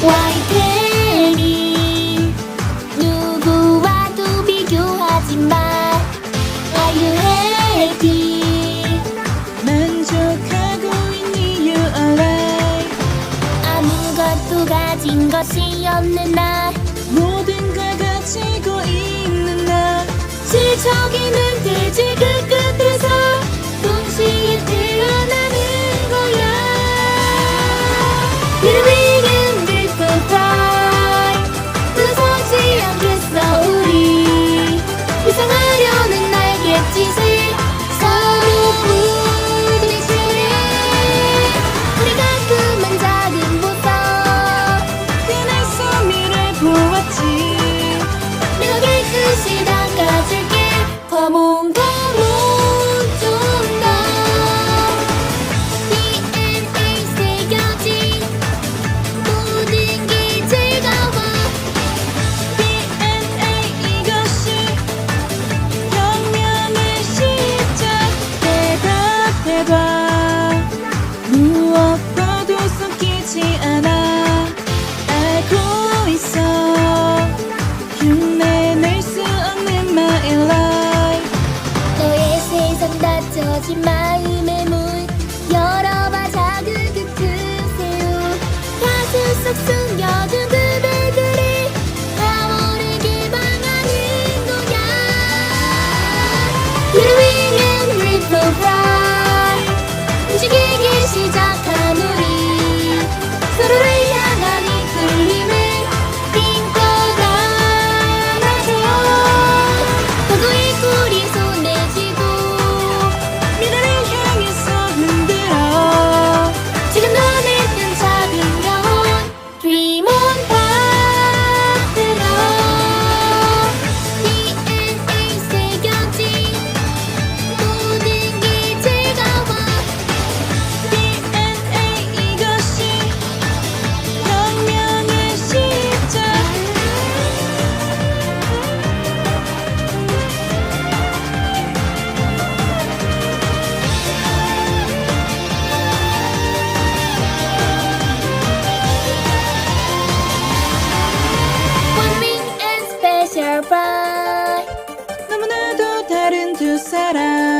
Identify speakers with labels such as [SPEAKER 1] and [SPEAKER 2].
[SPEAKER 1] 와이테리 누구와도 비교하지 마 Are you happy
[SPEAKER 2] 만족하고 있니 you alright
[SPEAKER 1] 아무것도 가진 것이 없는 나
[SPEAKER 2] 모든 걸 가지고 있는 나 지적인
[SPEAKER 1] 흔들지 Chỉ to set
[SPEAKER 2] out.